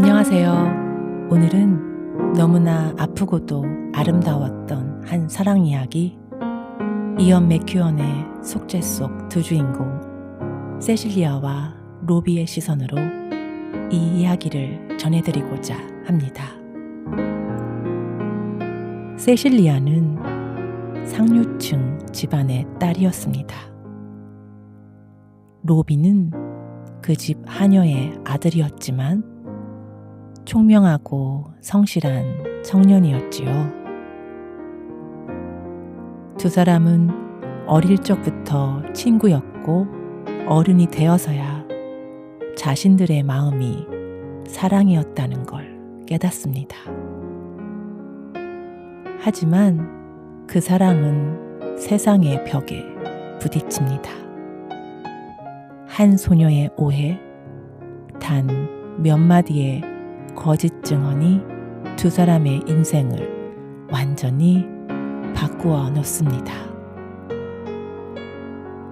안녕하세요. 오늘은 너무나 아프고도 아름다웠던 한 사랑 이야기, 이언 맥큐언의 속죄 속 두 주인공, 세실리아와 로비의 시선으로 이 이야기를 전해드리고자 합니다. 세실리아는 상류층 집안의 딸이었습니다. 로비는 그 집 하녀의 아들이었지만 총명하고 성실한 청년이었지요. 두 사람은 어릴 적부터 친구였고 어른이 되어서야 자신들의 마음이 사랑이었다는 걸 깨닫습니다. 하지만 그 사랑은 세상의 벽에 부딪힙니다. 한 소녀의 오해, 단 몇 마디의 거짓 증언이 두 사람의 인생을 완전히 바꾸어 놓습니다.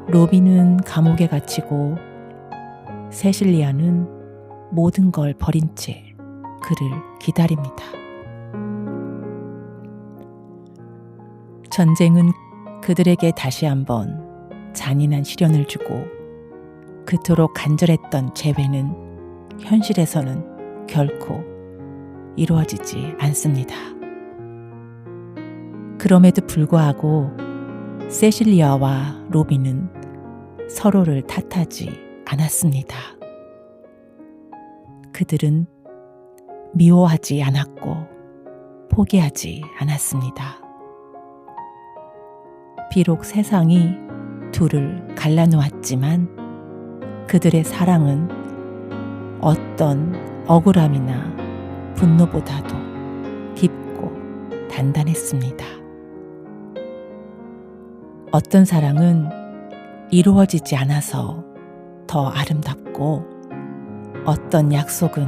로비는 감옥에 갇히고 세실리아는 모든 걸 버린 채 그를 기다립니다. 전쟁은 그들에게 다시 한번 잔인한 시련을 주고 그토록 간절했던 재회는 현실에서는 결코 이루어지지 않습니다. 그럼에도 불구하고 세실리아와 로비는 서로를 탓하지 않았습니다. 그들은 미워하지 않았고 포기하지 않았습니다. 비록 세상이 둘을 갈라놓았지만 그들의 사랑은 어떤 억울함이나 분노보다도 깊고 단단했습니다. 어떤 사랑은 이루어지지 않아서 더 아름답고 어떤 약속은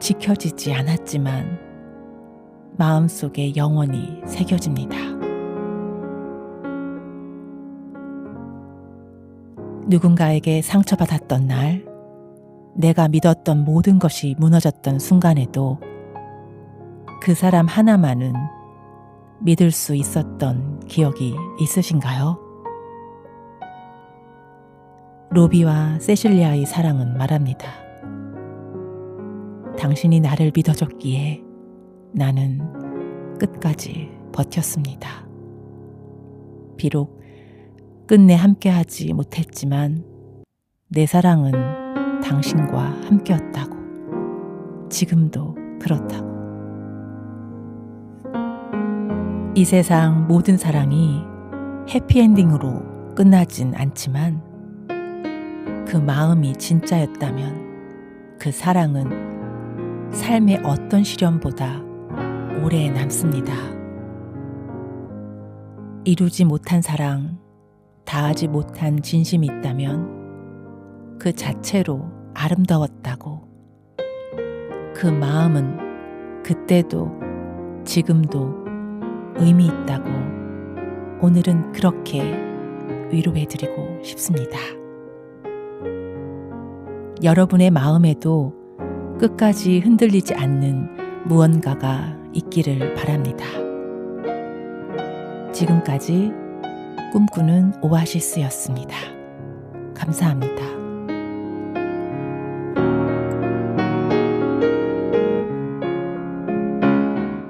지켜지지 않았지만 마음속에 영원히 새겨집니다. 누군가에게 상처받았던 날, 내가 믿었던 모든 것이 무너졌던 순간에도 그 사람 하나만은 믿을 수 있었던 기억이 있으신가요? 로비와 세실리아의 사랑은 말합니다. 당신이 나를 믿어줬기에 나는 끝까지 버텼습니다. 비록 끝내 함께하지 못했지만 내 사랑은 당신과 함께였다고. 지금도 그렇다고. 이 세상 모든 사랑이 해피엔딩으로 끝나진 않지만 그 마음이 진짜였다면 그 사랑은 삶의 어떤 시련보다 오래 남습니다. 이루지 못한 사랑, 다하지 못한 진심이 있다면 그 자체로 아름다웠다고. 그 마음은 그때도 지금도 의미 있다고 오늘은 그렇게 위로해드리고 싶습니다. 여러분의 마음에도 끝까지 흔들리지 않는 무언가가 있기를 바랍니다. 지금까지 꿈꾸는 오아시스였습니다. 감사합니다.